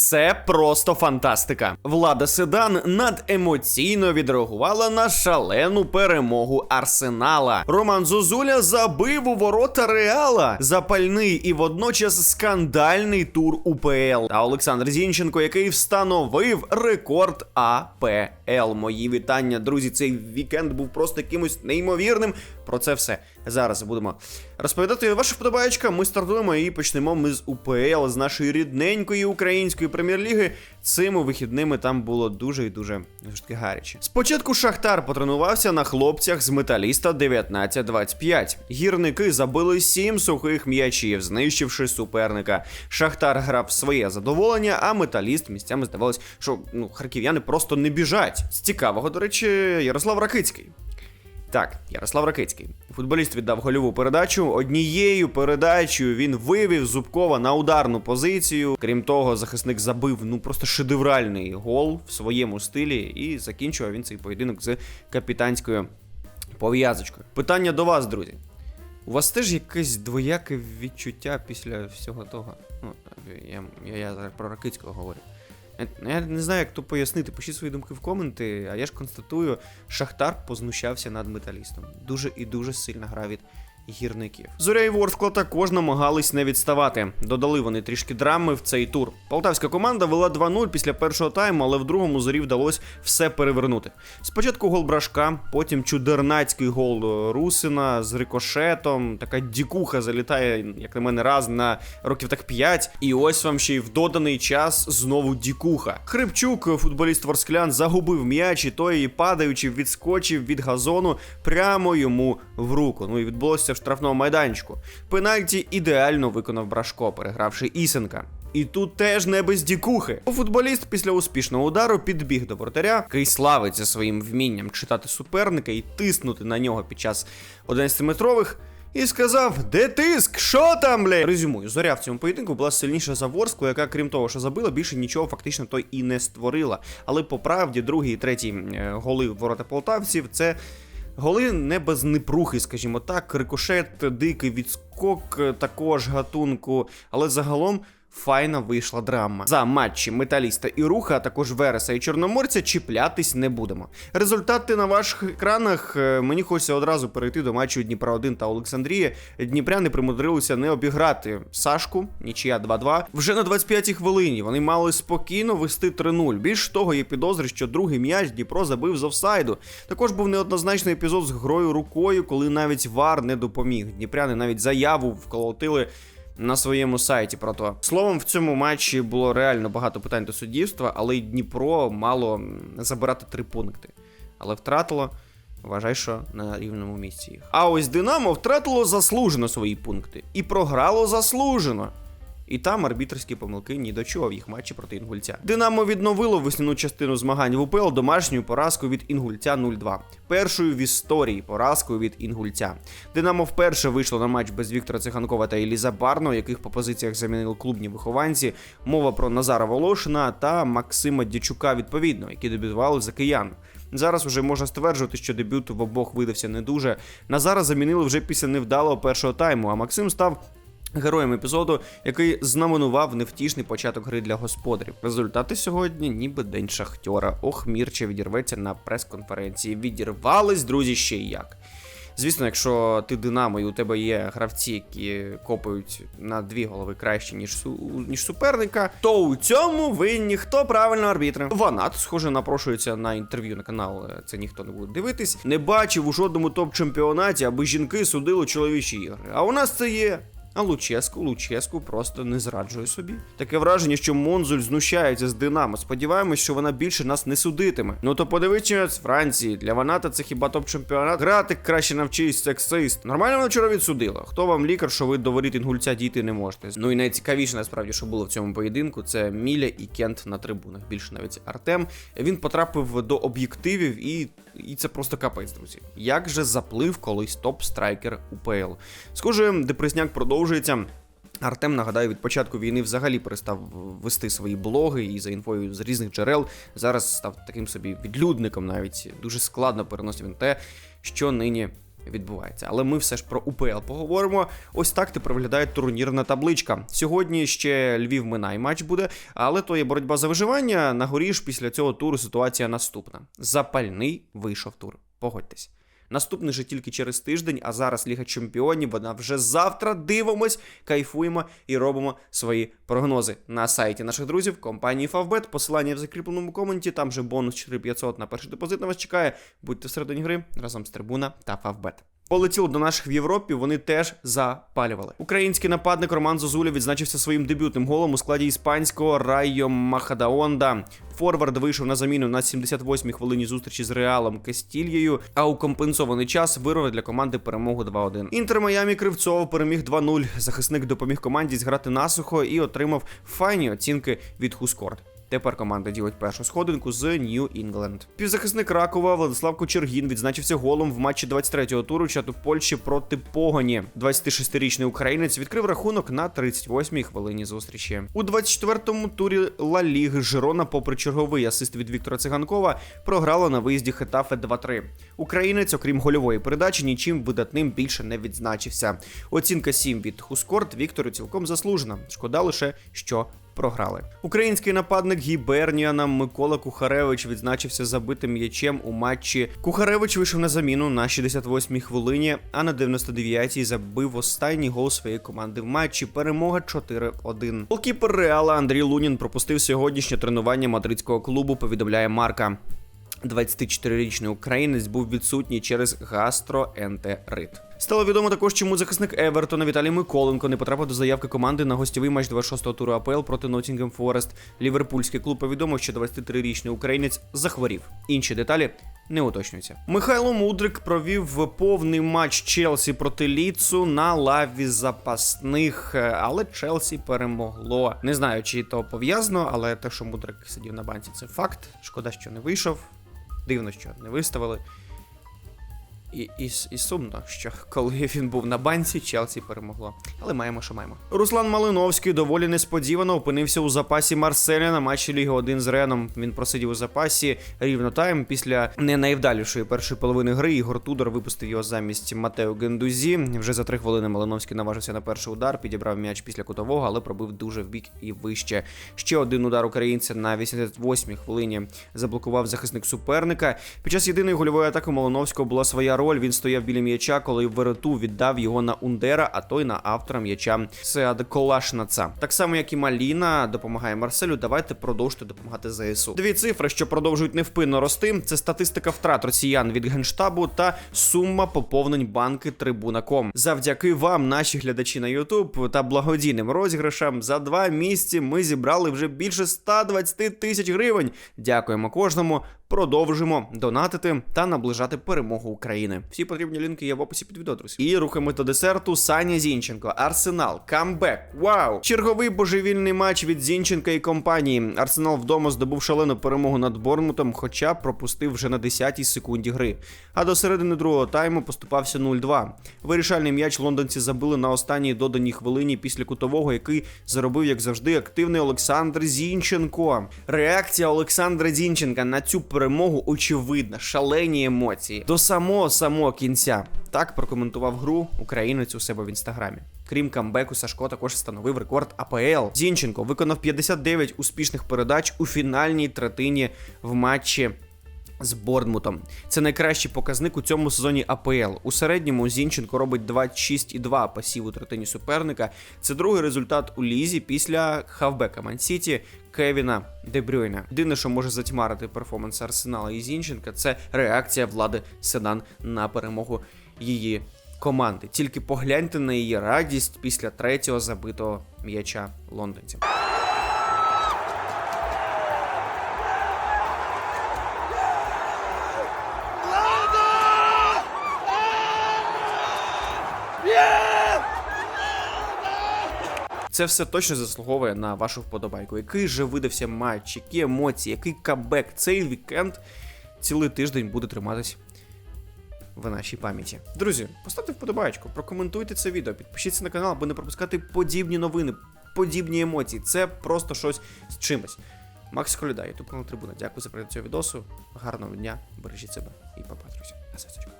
Це просто фантастика. Влада Седан надемоційно відреагувала на шалену перемогу Арсенала. Роман Зозуля забив у ворота Реала. Запальний і водночас скандальний тур УПЛ. Та Олександр Зінченко, який встановив рекорд АПЛ. Мої вітання, друзі. Цей вікенд був просто якимось неймовірним. Про це все зараз будемо розповідати. Ваша вподобаєчка. Ми стартуємо і почнемо ми з УПЛ, з нашої рідненької української прем'єр-ліги. Цими вихідними там було дуже і дуже таки гаряче. Спочатку Шахтар потренувався на хлопцях з металіста 19-25. Гірники забили сім сухих м'ячів, знищивши суперника. Шахтар грав своє задоволення, а металіст місцями здавалось, що ну харків'яни просто не біжать. З цікавого, до речі, Ярослав Ракицький. Так, Ярослав Ракицький. Футболіст віддав гольову передачу. Однією передачею він вивів Зубкова на ударну позицію. Крім того, захисник забив ну просто шедевральний гол в своєму стилі, і закінчував він цей поєдинок з капітанською пов'язочкою. Питання до вас, друзі. У вас теж якесь двояке відчуття після всього того? Ну, я, я, я зараз про Ракицького говорю. Я- Я не знаю, як то пояснити. Пишіть свої думки в коменти, а я ж констатую, Шахтар познущався над металістом. Дуже і дуже сильна гра від гірників. Зоря і Ворскла також намагались не відставати. Додали вони трішки драми в цей тур. Полтавська команда вела 2-0 після першого тайму, але в другому зорі вдалося все перевернути. Спочатку гол Брашка, потім чудернацький гол Русина з рикошетом. Така дікуха залітає, як на мене, раз на років так 5. І ось вам ще й в доданий час знову дікуха. Хрипчук, футболіст Ворсклян, загубив м'яч, і той, падаючи, відскочив від газону прямо йому в руку. Ну і відбулося в штрафному майданчику. Пенальті ідеально виконав Брашко, перегравши Ісенка. І тут теж не без дікухи. Футболіст після успішного удару підбіг до воротаря, який славиться своїм вмінням читати суперника і тиснути на нього під час 11-метрових. І сказав: Де тиск? Що там, бля? Резюмую, зоря в цьому поєдинку була сильніша за Ворсклу, яка, крім того, що забила, більше нічого фактично той і не створила. Але по правді, другий і третій е, голи ворота полтавців це. Голи не без непрухи, скажімо так, рикошет, дикий відскок також гатунку, але загалом файна вийшла драма. За матчі металіста і руха, а також Вереса і Чорноморця чіплятись не будемо. Результати на ваших екранах. Е, Мені хочеться одразу перейти до матчу Дніпра 1 та Олександрії. Дніпряни примудрилися не обіграти Сашку, нічия 2-2. Вже на 25-й хвилині вони мали спокійно вести 3-0. Більш того, є підозри, що другий м'яч Дніпро забив з офсайду. Також був неоднозначний епізод з грою рукою, коли навіть ВАР не допоміг. Дніпряни навіть заяву вколотили на своєму сайті про то. Словом, в цьому матчі було реально багато питань до суддівства, але й Дніпро мало забирати три пункти. Але втратило. Вважай, що на рівному місці їх. А ось Динамо втратило заслужено свої пункти і програло заслужено. І там арбітрські помилки ні до чого в їх матчі проти інгульця. Динамо відновило весняну частину змагань в УПЛ домашньою поразкою від інгульця 0-2. Першою в історії поразкою від інгульця. Динамо вперше вийшло на матч без Віктора Циганкова та Еліза Барно, яких по позиціях замінили клубні вихованці. Мова про Назара Волошина та Максима Дячука відповідно, які дебютували за киян. Зараз уже можна стверджувати, що дебют в обох видався не дуже. Назара замінили вже після невдалого першого тайму, а Максим став героєм епізоду, який знаменував невтішний початок гри для господарів. Результати сьогодні, ніби день шахтьора. Ох, Мірча відірветься на прес-конференції. Відірвались, друзі, ще й як. Звісно, якщо ти Динамо і у тебе є гравці, які копають на дві голови краще, ніж ніж суперника, то у цьому винні хто правильно арбітри. Ванат, схоже, напрошується на інтерв'ю на канал. е, Це ніхто не буде дивитись. Не бачив у жодному топ-чемпіонаті, аби жінки судили чоловічі ігри. А у нас це є. А Луческу, Луческу просто не зраджує собі. Таке враження, що Монзуль знущається з Динамо. Сподіваємось, що вона більше нас не судитиме. Ну то подивіться з Франції. Для Ваната це хіба топ-чемпіонат. Грати краще навчись, сексист. Нормально вона вчора відсудила. Хто вам лікар, що ви до інгульця дійти не можете? Ну і найцікавіше насправді, що було в цьому поєдинку, це Міля і Кент на трибунах. Більше навіть Артем. Він потрапив до об'єктивів і. І це просто капець, друзі. Як же заплив колись топ-страйкер УПЛ? Схоже, депресняк продовжується. Артем, нагадаю, від початку війни взагалі перестав вести свої блоги і за інфою з різних джерел зараз став таким собі відлюдником навіть. Дуже складно переносив він те, що нині відбувається. Але ми все ж про УПЛ поговоримо. Ось так тепер виглядає турнірна табличка. Сьогодні ще Львів Минай матч буде, але то є боротьба за виживання. На горі ж після цього туру ситуація наступна. Запальний вийшов тур. Погодьтесь. Наступний же тільки через тиждень, а зараз Ліга Чемпіонів. Вона вже завтра дивимось, кайфуємо і робимо свої прогнози на сайті наших друзів компанії Favbet. Посилання в закріпленому коменті. Там же бонус 4500 на перший депозит на вас чекає. Будьте всередині гри разом з трибуна та Favbet. Полетіло до наших в Європі, вони теж запалювали. Український нападник Роман Зозуля відзначився своїм дебютним голом у складі іспанського Райо Махадаонда. Форвард вийшов на заміну на 78-й хвилині зустрічі з Реалом Кастільєю, а у компенсований час вирвав для команди перемогу 2-1. Інтер Майамі Кривцов переміг 2-0. Захисник допоміг команді зграти насухо і отримав файні оцінки від Хускорд. Тепер команда ділить першу сходинку з Нью Інгленд. Півзахисник Ракова Владислав Кочергін відзначився голом в матчі 23-го туру чату Польщі проти Погоні. 26-річний українець відкрив рахунок на 38-й хвилині зустрічі. У 24-му турі Ла Ліги Жирона, попри черговий асист від Віктора Циганкова, програла на виїзді Хетафе 2-3. Українець, окрім гольової передачі, нічим видатним більше не відзначився. Оцінка 7 від Хускорт Віктору цілком заслужена. Шкода лише, що програли. Український нападник Гіберніана Микола Кухаревич відзначився забитим м'ячем у матчі. Кухаревич вийшов на заміну на 68-й хвилині, а на 99-й забив останній гол своєї команди в матчі. Перемога 4-1. Голкіпер Реала Андрій Лунін пропустив сьогоднішнє тренування мадридського клубу. Повідомляє Марка. 24-річний українець був відсутній через гастроентерит. Стало відомо також, чому захисник Евертона Віталій Миколенко не потрапив до заявки команди на гостєвий матч 26-го туру АПЛ проти Ноттінгем Форест. Ліверпульський клуб повідомив, що 23-річний українець захворів. Інші деталі не уточнюються. Михайло Мудрик провів повний матч Челсі проти Ліцу на лаві запасних, але Челсі перемогло. Не знаю, чи то пов'язано, але те, що Мудрик сидів на банці, це факт. Шкода, що не вийшов. Дивно, що не виставили. І, і, і сумно, що коли він був на банці, Челсі перемогло. Але маємо, що маємо. Руслан Малиновський доволі несподівано опинився у запасі Марселя на матчі Ліги 1 з Реном. Він просидів у запасі рівно тайм. Після не найвдалішої першої половини гри Ігор Тудор випустив його замість Матео Гендузі. Вже за три хвилини Малиновський наважився на перший удар, підібрав м'яч після кутового, але пробив дуже вбік і вище. Ще один удар українця на 88-й хвилині заблокував захисник суперника. Під час єдиної гольової атаки Малиновського була своя роль. Він стояв біля м'яча, коли вороту віддав його на Ундера, а той на автора м'яча Сеад Колашнаца. Так само, як і Маліна допомагає Марселю. Давайте продовжуйте допомагати ЗСУ. Дві цифри, що продовжують невпинно рости. Це статистика втрат росіян від генштабу та сума поповнень банки Трибуна.ком. Завдяки вам, наші глядачі на YouTube та благодійним розіграшам, за два місяці ми зібрали вже більше 120 тисяч гривень. Дякуємо кожному. Продовжимо донатити та наближати перемогу України. Всі потрібні лінки є в описі під відео, друзі. І рухаємо до десерту. Саня Зінченко, Арсенал, камбек. Вау! Черговий божевільний матч від Зінченка і компанії. Арсенал вдома здобув шалену перемогу над Борнмутом, хоча пропустив вже на 10-й секунді гри. А до середини другого тайму поступався 0-2. Вирішальний м'яч лондонці забили на останній доданій хвилині після кутового, який заробив, як завжди, активний Олександр Зінченко. Реакція Олександра Зінченка на цю перемогу очевидна, шалені емоції до самого самого кінця. Так прокоментував гру українець у себе в інстаграмі. Крім камбеку, Сашко також встановив рекорд АПЛ. Зінченко виконав 59 успішних передач у фінальній третині в матчі. З Борнмутом. Це найкращий показник у цьому сезоні АПЛ. У середньому Зінченко робить 26,2 пасів у третині суперника. Це другий результат у лізі після хавбека Мансіті Кевіна Дебрюйна. Єдине, що може затьмарити перформанс Арсенала і Зінченка, це реакція влади Седан на перемогу її команди. Тільки погляньте на її радість після третього забитого м'яча лондонців. Це все точно заслуговує на вашу вподобайку. Який же видався матч, які емоції, який кабек цей вікенд цілий тиждень буде триматись в нашій пам'яті. Друзі, поставте вподобайку, прокоментуйте це відео, підпишіться на канал, аби не пропускати подібні новини, подібні емоції. Це просто щось з чимось. Макс Коляда, ютуб канал Трибуна. Дякую за перегляд цього відосу. Гарного дня, бережіть себе і папа, друзі. На зв'язку.